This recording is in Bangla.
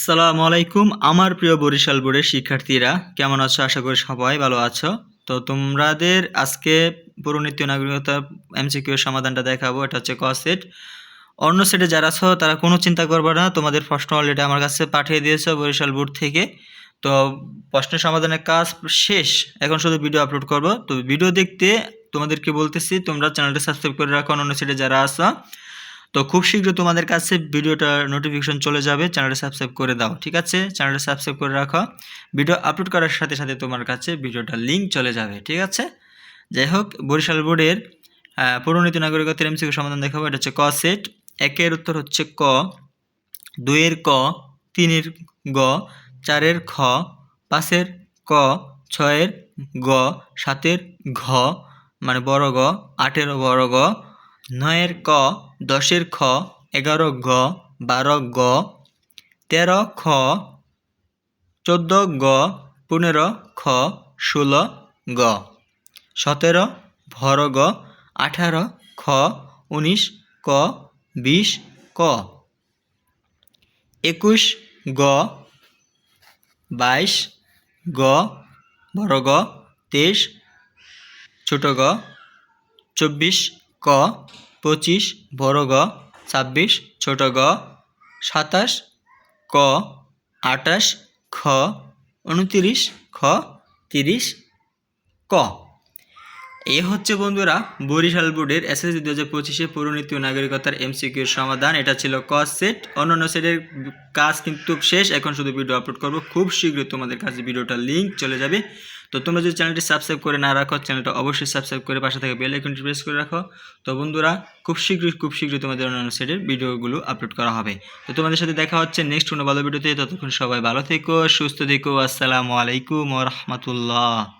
আসসালামু আলাইকুম। আমার প্রিয় বরিশাল বোর্ডের শিক্ষার্থীরা, কেমন আছো? আশা করি সবাই ভালো আছো। তো তোমাদের আজকে পুরনীতি নাগরিকতা এমসিকিউ সমাধানটা দেখাবো। এটা হচ্ছে ক সেট। অন্য সেটে যারা আছো, তারা কোনো চিন্তা করবে না। তোমাদের প্রশ্ন অলরেডি আমার কাছে পাঠিয়ে দিয়েছ বরিশাল বোর্ড থেকে। তো প্রশ্নের সমাধানের কাজ শেষ। এখন শুধু ভিডিও আপলোড করব। তো ভিডিও দেখতে তোমাদেরকে বলতেছি, তোমরা চ্যানেলটা সাবস্ক্রাইব করে রাখো। অন্য সেটে যারা আছো তো খুব শীঘ্র তোমাদের কাছে ভিডিওটা নোটিফিকেশন চলে যাবে চ্যানেলটা সাবস্ক্রাইব করে দাও, ঠিক আছে? চ্যানেলটা সাবস্ক্রাইব করে রাখো। ভিডিও আপলোড করার সাথে সাথে তোমার কাছে ভিডিওটার লিঙ্ক চলে যাবে, ঠিক আছে? যাই হোক, বরিশাল বোর্ডের পৌরনীতি নাগরিকতার এমসিকিউ সমাধান দেখাবো, এটা হচ্ছে ক সেট একের উত্তর হচ্ছে ক, দুইয়ের ক, তিনের গ, চারের খ, পাঁচের ক, ছয়ের গ, সাতের ঘ মানে বড় গ আটের বড় গ নয়ের ক, দশের খ, এগারো গ, বারো গ, তেরো খ, চোদ্দ গ, পনেরো খ, ষোলো গ, সতেরো, ভর গ, আঠারো খ, উনিশ ক, বিশ ক। একুশ গ, বাইশ গ বড় গ, তেইশ, ছোট গ, চব্বিশ ক, পঁচিশ, বড় গ, ছাব্বিশ, ছোট গ, সাতাশ, ক আটাশ খ, উনতিরিশ, খ, তিরিশ, ক। এ হচ্ছে বন্ধুরা বরিশাল বোর্ডের এসএসসি দু হাজার পঁচিশে পৌরনীতি ও নাগরিকতার এমসিকিউর সমাধান। এটা ছিল ক সেট অন্যান্য সেটের কাজ কিন্তু শেষ। এখন শুধু ভিডিও আপলোড করব। খুব শীঘ্রই তোমাদের কাছে ভিডিওটার লিঙ্ক চলে যাবে। তো তোমরা যদি চ্যানেলটি সাবস্ক্রাইব করে না রাখো চ্যানেলটা অবশ্যই সাবস্ক্রাইব করে পাশে থেকে বেল আইকনটি প্রেস করে রাখো। তো বন্ধুরা, খুব শীঘ্রই খুব শীঘ্রই তোমাদের অন্যান্য সেটের ভিডিওগুলো আপলোড করা হবে। তো তোমাদের সাথে দেখা হচ্ছে নেক্সট কোনো ভালো ভিডিওতে ততক্ষণ সবাই ভালো থেকো, সুস্থ থেকো। আসসালামু আলাইকুম রহমতুল্লাহ।